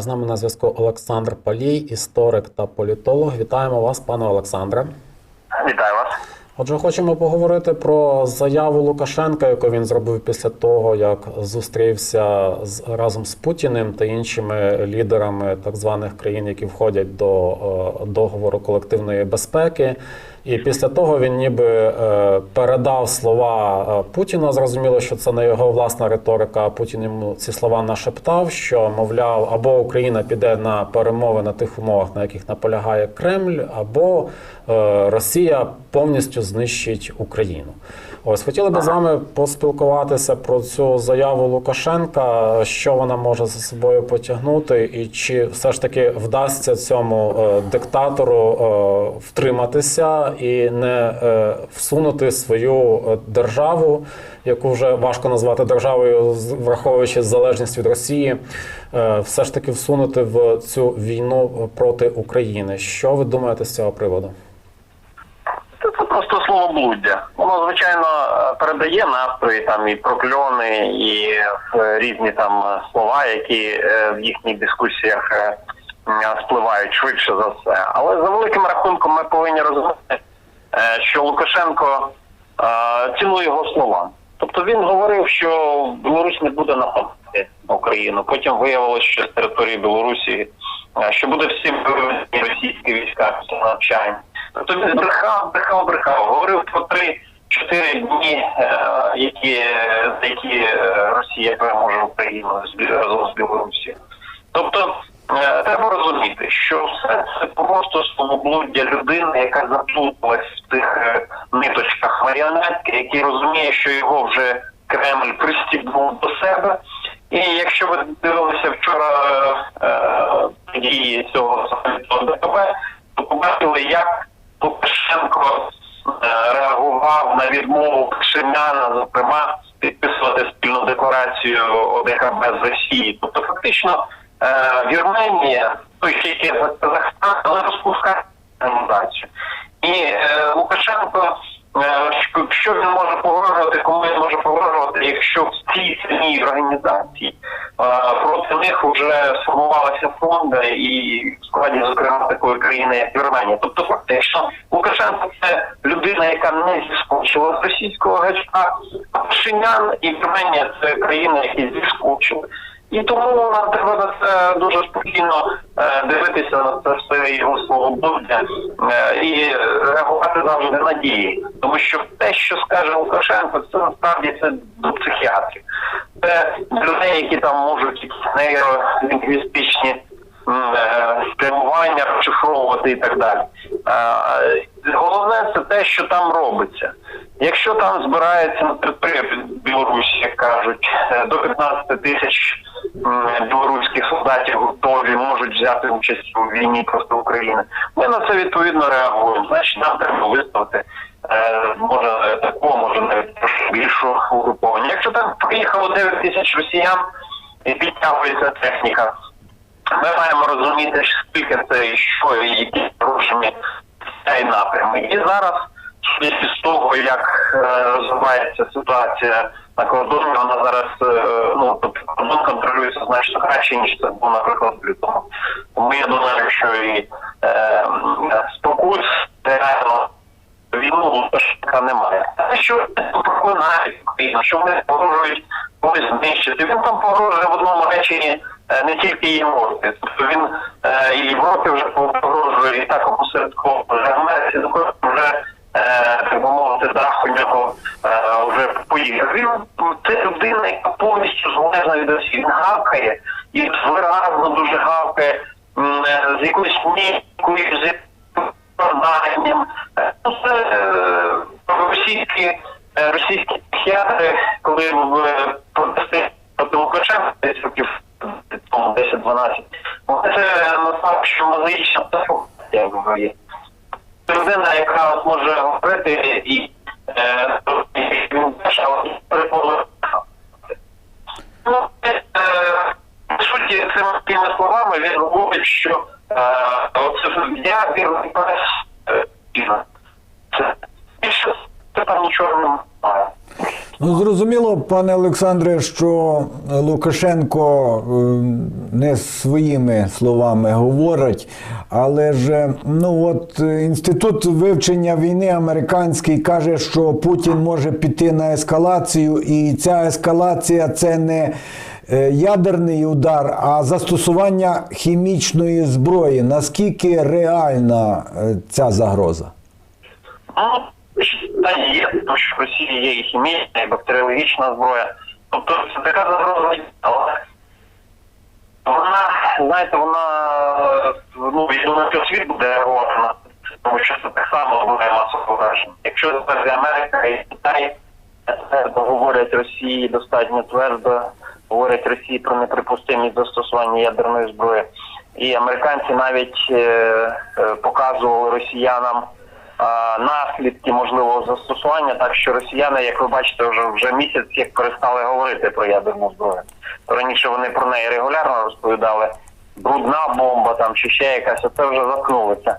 З нами на зв'язку Олександр Палій, історик та політолог. Вітаємо вас, пане Олександре. Вітаю вас. Отже, хочемо поговорити про заяву Лукашенка, яку він зробив після того, як зустрівся з разом з Путіним та іншими лідерами так званих країн, які входять до е, договору колективної безпеки. І після того він ніби е, передав слова е, Путіна. Зрозуміло, що це не його власна риторика. Путін йому ці слова нашептав, що мовляв, або Україна піде на перемови на тих умовах, на яких наполягає Кремль, або е, Росія повністю знищить Україну. Ось хотіли би з вами поспілкуватися про цю заяву Лукашенка, що вона може за собою потягнути, і чи все ж таки вдасться цьому е, диктатору е, втриматися і не е, всунути свою державу, яку вже важко назвати державою, враховуючи залежність від Росії, все ж таки всунути в цю війну проти України. Що ви думаєте з цього приводу? Це, просто словоблуддя. Воно звичайно передає настрої там і прокльони, і е, різні там е, слова, які е, в їхніх дискусіях спливають швидше за все. Але за великим рахунком ми повинні розуміти, що Лукашенко цінує його слова. Тобто він говорив, що Білорусь не буде нападати на Україну. Потім виявилося, що з території Білорусі що буде всі російські війська навчання. Тобто він брехав, брехав, брехав. Говорив про три-чотири дні, е, які, які е, Росія переможе Україну разом з Білорусі. Тобто е, треба розуміти, що все це просто свобоблуддя людини, яка заплуталась в тих ниточках маріонетки, який розуміє, що його вже Кремль пристібнув до себе. І якщо ви дивилися вчора події цього ДКБ, то побачили, як Лукашенко е, реагував на відмову Кшемяна, зокрема, підписувати спільну декларацію ОДКБ з Росії. Тобто, фактично, е, Вірменія, той тільки який Казахстан, але розпускає. І е, Лукашенко, що- що він може погрожувати, кому він може погрожувати, якщо в цій самій організації е, проти них вже сформувалися фонди і складі, зокрема, такої країни, як Вірменія. Тобто, фактично, Лукашенко це людина, яка не зіскочила з російського гачка, а Пашинян і Вірменія це країни, які зіскочили. І тому нам треба на це дуже спокійно е, дивитися на це все його свобода е, і реагувати завжди надії. Тому що те, що скаже Лукашенко, це насправді це до психіатрів. Це людей, які там можуть якісь нейролінгвістичні е, спрямування розшифровувати і так далі. Головне це те, що там робиться. Якщо там збирається на території Білорусі, як кажуть, е, до 15 тисяч білоруських солдатів готові можуть взяти участь у війні проти України, ми на це відповідно реагуємо. Значить, нам треба виставити е, може такого, може навіть трошки більшу угруповання. Якщо там приїхало 9 тисяч росіян і підтягується техніка, ми маємо розуміти, скільки це і що, і які порушення цей напрямок. І зараз, судячи з того, як е, розвивається ситуація на кордоні, вона зараз е, ну тобто кордон контролюється значно краще, ніж це було, наприклад, в лютому. Тому я думаю, що і е, спокус реально війну Лукашенка немає. Те, що проклинають що вони погрожують когось знищити. Він там погрожує в одному реченні е, не тільки Європі. Тобто він е, і Європі вже погрожує, і так опосередково вже Америці вже е, так би мовити, дах у нього е, вже. Він це людина, яка повністю залежна від Росії. Гавкає і виразно дуже гавкає е, з якоюсь ніякою з наданням. Ну, це е, російські, е, російські психіатри, коли в е, протести Лукашенка десь років тому 10-12, вони це назвав, що мозаїчна психологія говорить. Людина, яка може говорити і е, зрозуміло, пане Олександре, що Лукашенко е, не своїми словами говорить, але ж ну от інститут вивчення війни американський каже, що Путін може піти на ескалацію, і ця ескалація це не е, ядерний удар, а застосування хімічної зброї. Наскільки реальна е, ця загроза? Та є, тому що в Росії є і хімічна, і бактеріологічна зброя. Тобто це така загроза, але вона, знаєте, вона, ну, я думаю, що світ буде реагувати це, тому що це так само буде масово враження. Якщо зараз Америка і Китай твердо говорять Росії достатньо твердо, говорять Росії про неприпустимість застосування ядерної зброї. І американці навіть е, е, показували росіянам наслідки можливого застосування, так що росіяни, як ви бачите, вже вже місяць як перестали говорити про ядерну зброю. Раніше вони про неї регулярно розповідали. Брудна бомба там чи ще якась, це вже заткнулося.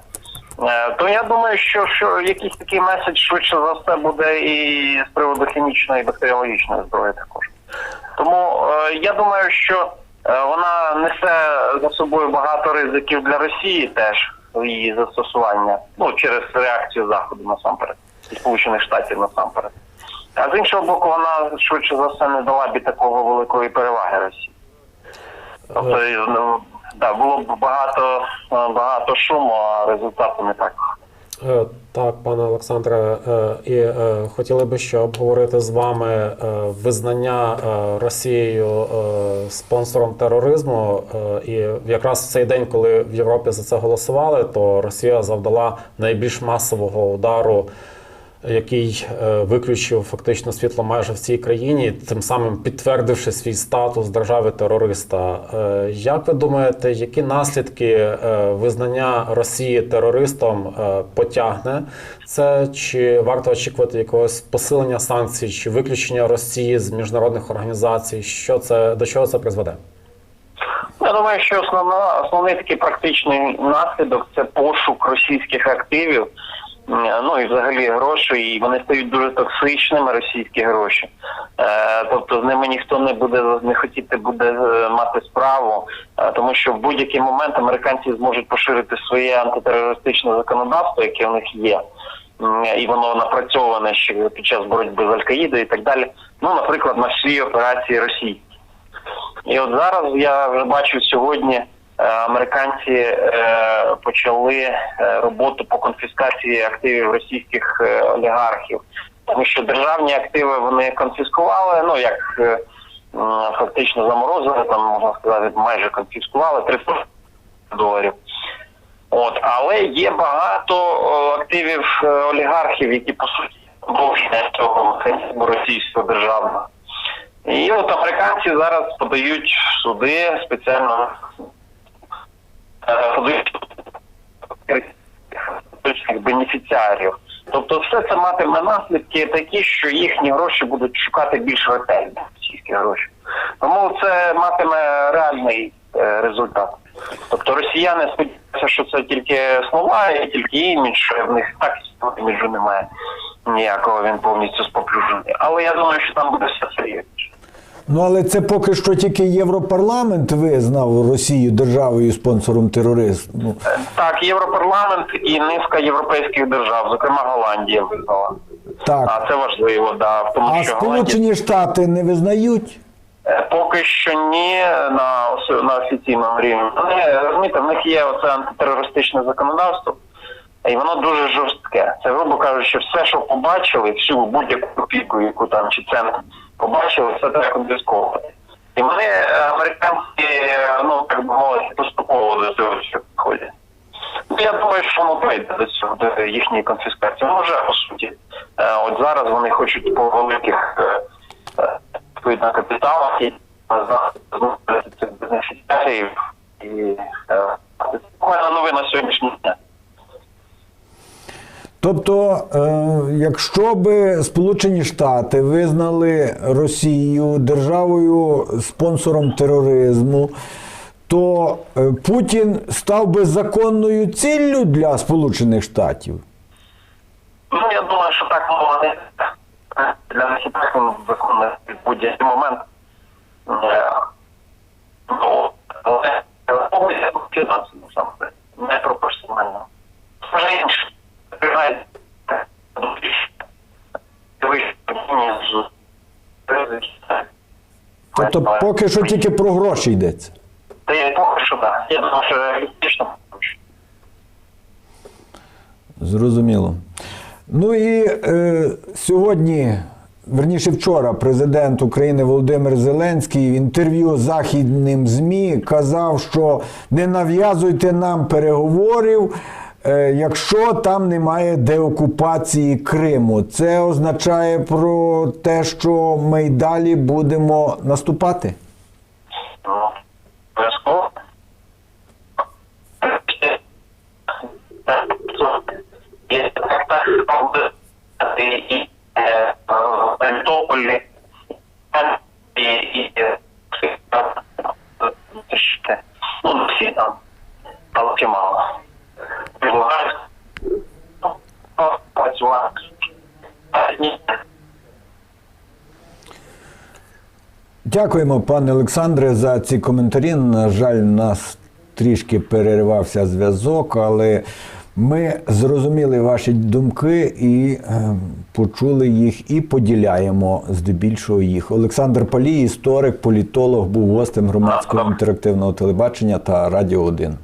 Е, То я думаю, що, що якийсь такий меседж швидше за все буде і з приводу хімічної і бактеріологічної зброї також. Тому е, я думаю, що е, вона несе за собою багато ризиків для Росії теж її застосування, ну через реакцію заходу насамперед Сполучених Штатів насамперед. А з іншого боку, вона швидше за все не дала б такого великої переваги Росії. Тобто, ну, да, було б багато, багато шуму, а результату не так. Е, Так, пане Олександре, е, і е, хотіли би ще обговорити з вами визнання Росією спонсором тероризму. І якраз в цей день, коли в Європі за це голосували, то Росія завдала найбільш масового удару, який е, виключив фактично світло майже в цій країні, тим самим підтвердивши свій статус держави терориста. Е, Як ви думаєте, які наслідки е, визнання Росії терористом потягне це? Чи варто очікувати якогось посилення санкцій, чи виключення Росії з міжнародних організацій? Що це до чого це призведе? Я думаю, що основна, основний такий практичний наслідок це пошук російських активів, ну і взагалі грошей, і вони стають дуже токсичними, російські гроші. Е, тобто з ними ніхто не буде не хотіти буде е, мати справу, е, тому що в будь-який момент американці зможуть поширити своє антитерористичне законодавство, яке в них є. І воно напрацьоване ще під час боротьби з Аль-Каїдою і так далі. Ну, наприклад, на всі операції Росії. І от зараз я вже бачу сьогодні. Е, Американці е, почали е, роботу по конфіскації активів російських олігархів, тому що державні активи вони конфіскували. Ну як фактично заморозили, там можна сказати, майже конфіскували 300 доларів. От, але є багато активів олігархів, які по суті порушення цього механізму російського державного. І от американці зараз подають в суди спеціально бенефіціарів. Тобто все це матиме наслідки такі, що їхні гроші будуть шукати більш ретельно російські гроші. Тому це матиме реальний е, результат. Тобто росіяни сподіваються, що це тільки слова і тільки імідж, що в них так іміджу немає ніякого, він повністю споплюжений. Але я думаю, що там буде все серйозніше. Ну але це поки що тільки Європарламент визнав Росію державою спонсором тероризму. Так, Європарламент і низка європейських держав, зокрема Голландія визнала. Так. А це важливо, да, тому А що Голландія Сполучені Штати не визнають? Е, поки що ні на на офіційному рівні. Вони розумієте, в них є оце антитерористичне законодавство, і воно дуже жорстке. Це, грубо кажучи, все, що побачили, всю будь-яку копійку, яку там чи цент побачили, все треба конфісковувати. І вони, е, американці, е, ну так би мовити, поступово до цього підходять. Ну, я думаю, що воно прийде до цього, до їхньої конфіскації. Ну, вже по суті. Е, От зараз вони хочуть по великих відповідно капіталах і знати цих бенефіціарів. І е, це буквально новина сьогоднішнього дня. Тобто, е, якщо би Сполучені Штати визнали Росію державою спонсором тероризму, то е, Путін став би законною ціллю для Сполучених Штатів. Ну, я думаю, що так мова не для них і так він в будь-який момент. Е, Ну, але мова фінансово саме, не пропорціонально. Інше, Тобто поки що тільки про гроші йдеться. Та я поки що так. Я думаю, що дійсно. Зрозуміло. Ну і е, сьогодні, верніше вчора, президент України Володимир Зеленський в інтерв'ю західним ЗМІ казав, що не нав'язуйте нам переговорів, якщо там немає деокупації Криму. Це означає про те, що ми й далі будемо наступати. Є так, і і, е, в Мелітополі, і і е, ще, ну, всі там, але чимало. Предлагають ну, працювати. А, ні. Дякуємо, пане Олександре, за ці коментарі. На жаль, нас трішки переривався зв'язок, але ми зрозуміли ваші думки і е, почули їх і поділяємо здебільшого їх. Олександр Палій, історик, політолог, був гостем громадського інтерактивного телебачення та Радіо 1.